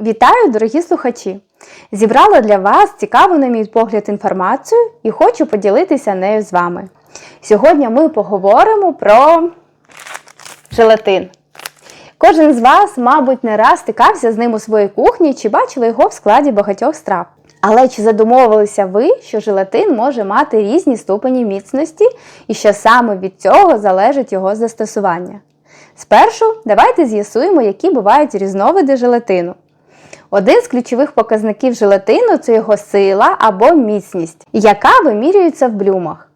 Вітаю, дорогі слухачі! Зібрала для вас цікаву, на мій погляд, інформацію і хочу поділитися нею з вами. Сьогодні ми поговоримо про желатин. Кожен з вас, мабуть, не раз стикався з ним у своїй кухні чи бачили його в складі багатьох страв. Але чи задумовувалися ви, що желатин може мати різні ступені міцності і що саме від цього залежить його застосування? Спершу давайте з'ясуємо, які бувають різновиди желатину. Один з ключових показників желатину це його сила або міцність, яка вимірюється в блюмах.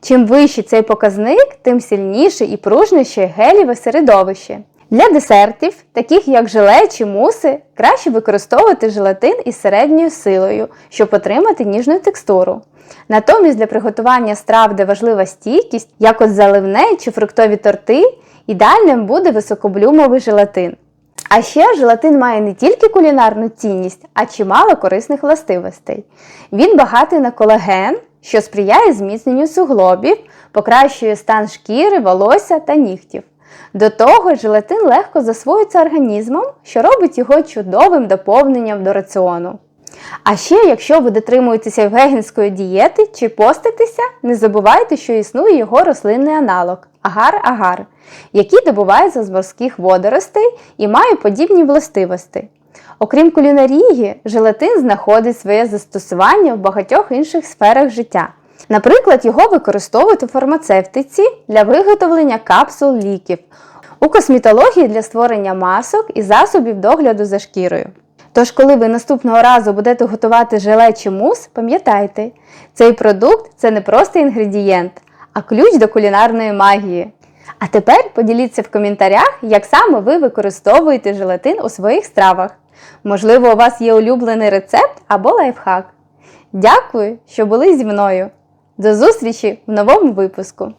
Чим вищий цей показник, тим сильніше і пружніше геліве середовище. Для десертів, таких як желе чи муси, краще використовувати желатин із середньою силою, щоб отримати ніжну текстуру. Натомість для приготування страв, де важлива стійкість, як от заливне чи фруктові торти, ідеальним буде високоблюмовий желатин. А ще желатин має не тільки кулінарну цінність, а чимало корисних властивостей. Він багатий на колаген, що сприяє зміцненню суглобів, покращує стан шкіри, волосся та нігтів. До того желатин легко засвоюється організмом, що робить його чудовим доповненням до раціону. А ще, якщо ви дотримуєтеся вегінської дієти чи поститеся, не забувайте, що існує його рослинний аналог агар-агар, який добувається з морських водоростей і має подібні властивості. Окрім кулінарії, желатин знаходить своє застосування в багатьох інших сферах життя. Наприклад, його використовують у фармацевтиці для виготовлення капсул ліків, у косметології для створення масок і засобів догляду за шкірою. Тож, коли ви наступного разу будете готувати желе чи мус, пам'ятайте, цей продукт це не просто інгредієнт, а ключ до кулінарної магії. А тепер поділіться в коментарях, як саме ви використовуєте желатин у своїх стравах. Можливо, у вас є улюблений рецепт або лайфхак. Дякую, що були зі мною! До зустрічі в новому випуску!